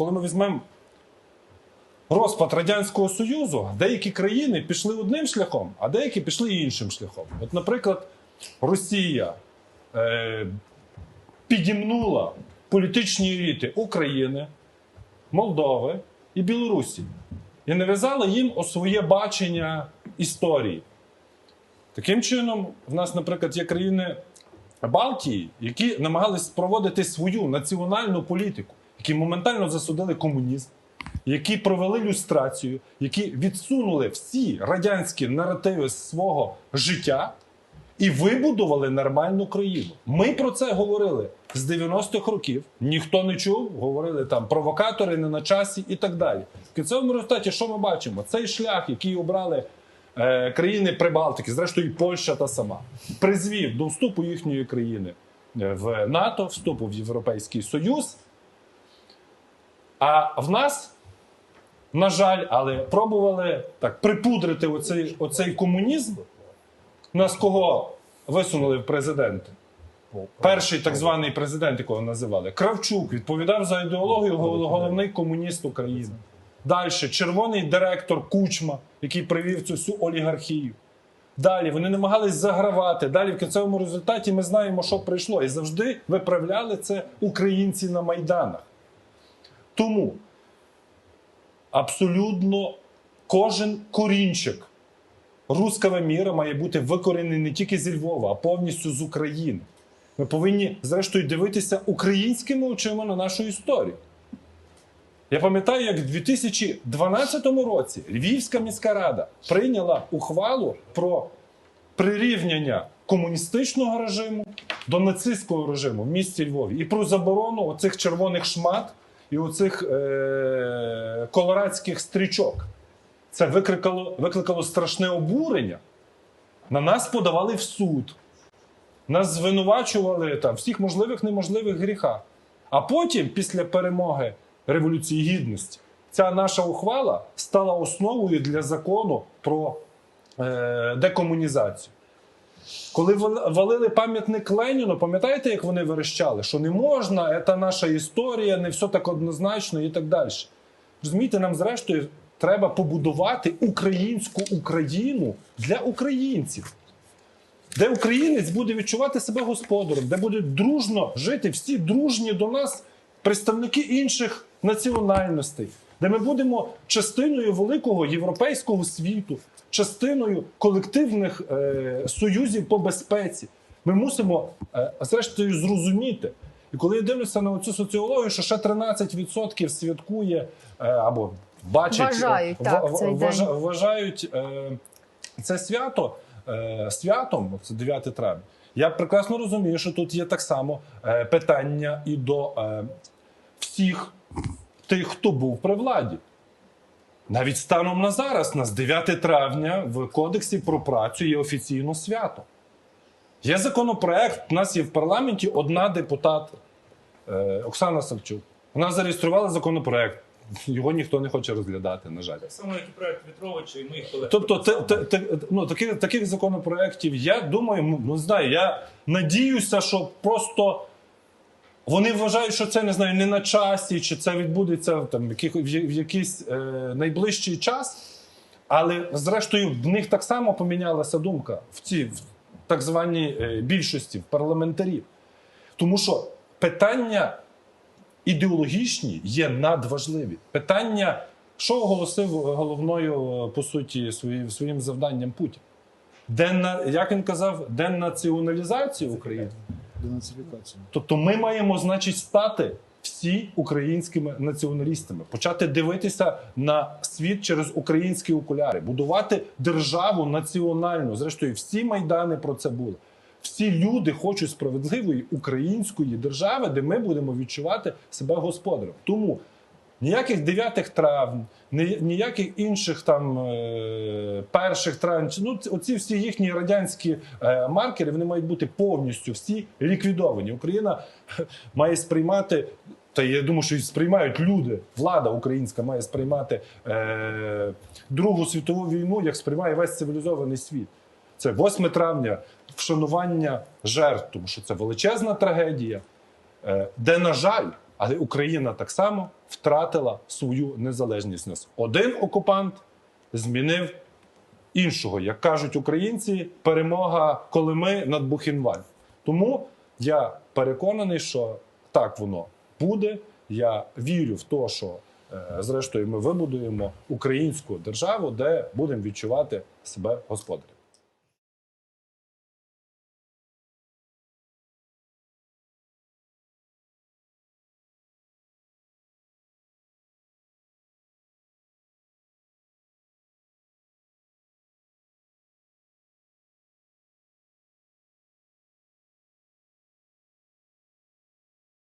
коли ми візьмемо розпад Радянського Союзу, деякі країни пішли одним шляхом, а деякі пішли іншим шляхом. От, наприклад, Росія е, підімнула політичні еліти України, Молдови і Білорусі і нав'язала їм о своє бачення історії. Таким чином, в нас, наприклад, є країни Балтії, які намагались проводити свою національну політику, які моментально засудили комунізм, які провели люстрацію, які відсунули всі радянські наративи з свого життя і вибудували нормальну країну. Ми про це говорили з 90-х років. Ніхто не чув, говорили там провокатори не на часі і так далі. В кінцевому результаті, що ми бачимо? Цей шлях, який обрали е, країни Прибалтики, зрештою, Польща та сама, призвів до вступу їхньої країни е, в НАТО, вступу в Європейський Союз. А в нас, на жаль, але пробували так припудрити оцей, оцей комунізм. Нас кого висунули в президенти? Перший так званий президент, якого називали Кравчук, відповідав за ідеологію головний комуніст України. Далі червоний директор Кучма, який привів цю всю олігархію. Далі вони намагались загравати. Далі в кінцевому результаті ми знаємо, що прийшло. І завжди виправляли це українці на майданах. Тому абсолютно кожен корінчик руского міра має бути викорений не тільки зі Львова, а повністю з України. Ми повинні, зрештою, дивитися українськими очима на нашу історію. Я пам'ятаю, як в 2012 році Львівська міська рада прийняла ухвалу про прирівняння комуністичного режиму до нацистського режиму в місті Львові і про заборону оцих червоних шмат і оцих е- колорадських стрічок. Це викликало, викликало страшне обурення. На нас подавали в суд. Нас звинувачували там, всіх можливих неможливих гріхах. А потім, після перемоги Революції Гідності, ця наша ухвала стала основою для закону про е, декомунізацію. Коли вал- валили пам'ятник Леніну, пам'ятаєте, як вони верещали? Що не можна, це наша історія, не все так однозначно і так далі. Розумієте, нам зрештою треба побудувати українську Україну для українців, де українець буде відчувати себе господарем, де будуть дружно жити всі дружні до нас представники інших національностей, де ми будемо частиною великого європейського світу, частиною колективних е, союзів по безпеці. Ми мусимо, е, зрештою, зрозуміти. І коли я дивлюся на цю соціологію, що ще 13% святкує е, або бачать, Вважають, е, так, в- цей вважа- день. вважають е, це свято е, святом, це 9 травня. Я прекрасно розумію, що тут є так само е, питання і до е, всіх тих, хто був при владі. Навіть станом на зараз, нас 9 травня в Кодексі про працю є офіційно свято. Є законопроект, у нас є в парламенті одна депутат е, Оксана Савчук. Вона зареєструвала законопроект. Його ніхто не хоче розглядати, на жаль. Так само, як і проект Вітровича і моїх колег. Тобто, те, те, те, ну, таких, таких законопроєктів, я думаю, ну, не знаю, я надіюся, що просто вони вважають, що це не знаю, не на часі, чи це відбудеться там, в, яких, в, в якийсь е, найближчий час. Але зрештою в них так само помінялася думка в цій в так званій е, більшості в парламентарів. Тому що питання ідеологічні є надважливі. Питання, що оголосив головною, е, по суті, свої- своїм завданням Путін? Денна, як він казав, денаціоналізація України. Денацифікація. Тобто ми маємо, значить, стати всі українськими націоналістами, почати дивитися на світ через українські окуляри, будувати державу національну. Зрештою, всі майдани про це були. Всі люди хочуть справедливої української держави, де ми будемо відчувати себе господарем. Тому ніяких 9 травень, ніяких інших там е, перших травень. Ну, ці- оці всі їхні радянські е, маркери вони мають бути повністю всі ліквідовані. Україна має сприймати. Та я думаю, що сприймають люди. Влада українська має сприймати е, Другу світову війну, як сприймає весь цивілізований світ. Це 8 травня, вшанування жертв, тому що це величезна трагедія, е, де, на жаль, Але Україна так само втратила свою незалежність. Нас один окупант змінив іншого. Як кажуть українці, перемога Колими над Бухенваль. Тому я переконаний, що так воно буде. Я вірю в те, що е, зрештою ми вибудуємо українську державу, де будемо відчувати себе господарем.